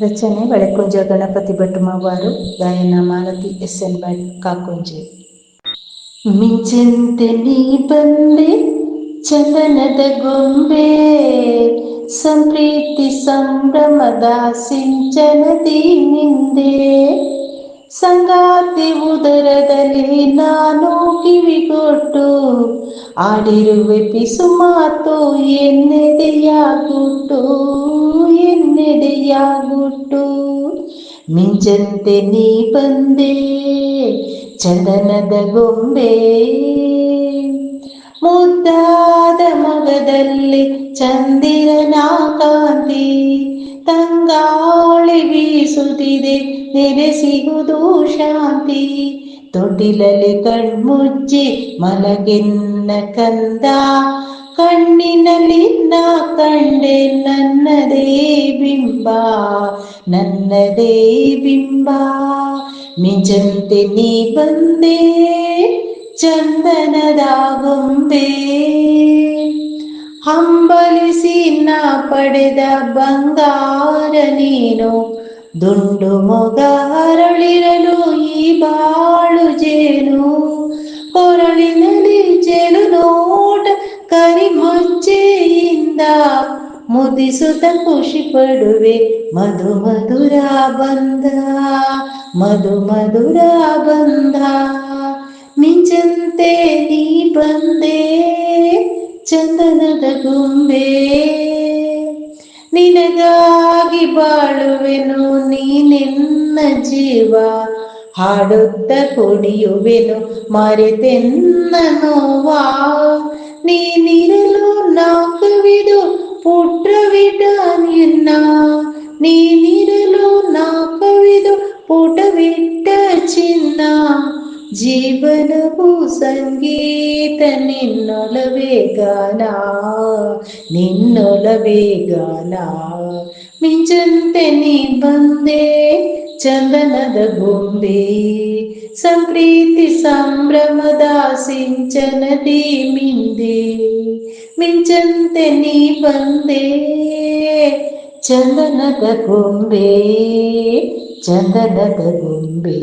ರಚನೆ ಬೆಳಕುಂಜ ಗಣಪತಿ ಭಟ್ಟುಮವಾರು ಗಾಯನ Malathi S N Bhat Kakunje ಮಿಂಚಂತೆ ನೀ ಬಂದೆ ಚಂದನದ ಗೊಂಬೆ ಸಂಪ್ರೀತಿ ಸಂಭ್ರಮದ ಸಿಂಚನದಿ ನಿಂದೆ ಸಂಗಾತಿ ಉದರದಲ್ಲಿ ನಾನು ಕಿವಿಗೊಟ್ಟು ಆಡಿರುವೆ ಪಿಸು ಮಾತು ಎನ್ನೆದೆಯ ಗುಟ್ಟು ಎನ್ನೆದೆಯ ಗುಟ್ಟು ಮಿಂಚಂತೆ ನೀ ಬಂದೆ ಚಂದನದ ಗೊಂಬೆ ಮುದ್ದಾದ ಮಗದಲ್ಲಿ ಚಂದಿರನ ಕಾಂತಿ ತಂಗಾಳಿ ಬೀಸುತ್ತಿದೆ ನೆರೆ ಸಿಗುವುದು ಶಾಂತಿ ತೊಟ್ಟಿಲಲ್ಲಿ ಕಣ್ಮುಚ್ಚಿ ಮಲಗೆನ್ನ ಕಂದ ಕಣ್ಣಿನಲ್ಲಿ ನಾ ಕಂಡೆ ನನ್ನದೇ ಬಿಂಬ ನನ್ನದೇ ಬಿಂಬ. ಮಿಂಚಂತೆ ನೀ ಬಂದೆ ಚಂದನದ ಹಂಬಲಿಸಿ ನಾ ಪಡೆದ ಬಂಗಾರ ನೀನು, ದುಂಡು ಮೊಗ ಹರಳಿರಲು ಮುದಿಸುತ್ತ ಖುಷಿ ಪಡುವೆ ಮಧು ಮಧುರ ಬಂದ ಮಧು ಮಧುರ ಬಂದ. ಮಿಂಚಂತೆ ನೀ ಬಂದೆ, ಚಂದನದ ಗೊಂಬೆ. ನಿನಗಾಗಿ ಬಾಳುವೆನು ನೀನೆನ್ನ ಜೀವ. ಹಾಡುತ್ತ ಕುಡಿಯುವೆನು ಮರೆತೆನ್ನ ನೋವಾ ನೀನಿರಲು ನಾ ಕವಿದು ಪುಟ್ರವಿಟ ನಿನ್ನ ನೀನಿರಲು ನಾ ಕವಿದು ಪುಟವಿಟ್ಟ ಚಿನ್ನ ಜೀವನವು ಸಂಗೀತ ನಿನ್ನೊಲವೇ ಗಾನ ನಿನ್ನೊಲವೇ ಗಾನ ಮಿಂಚಂತೆ ನೀ ಬಂದೆ ಚಂದನದ ಗೊಂಬೆ ಸಂಪ್ರೀತಿ ಸಂಭ್ರಮದ ಸಿಂಚನದಿ ಮಿಂದೆ ಮಿಂಚಂತೆ ನೀ ಬಂದೆ ಚಂದನದ ಗೊಂಬೆ ಚಂದನದ ಗೊಂಬೆ